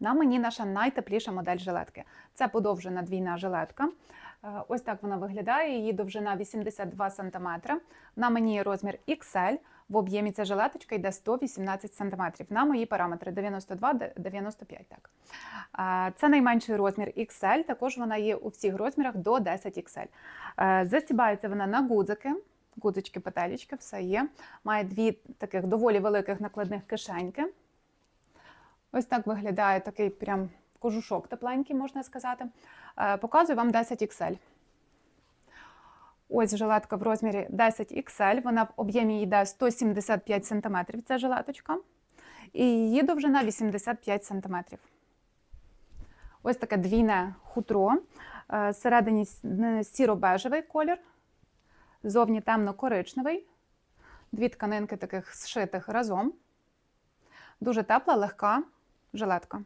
На мені наша найтепліша модель жилетки. Це подовжена двійна жилетка. Е, Ось так вона виглядає. Її довжина 82 см. На мені розмір XL. В об'ємі ця жилеточка йде 118 см. На мої параметри 92-95. Так. Е, Це найменший розмір XL. Також вона є у всіх розмірах до 10 XL. Е, Застібається вона на гудзики. Гудзички, петелечки, все є. Має дві таких доволі великих накладних кишеньки. Ось так виглядає такий прям кожушок тепленький, можна сказати. Е, Показую вам 10 XL. Ось жилетка в розмірі 10 XL. Вона в об'ємі йде 175 см. Ця жилеточка. І її довжина 85 см. Ось таке двійне хутро. Е, Всередині сіро-бежевий колір, зовні темно-коричневий. Дві тканинки таких зшитих разом. Дуже тепла, легка жилетка.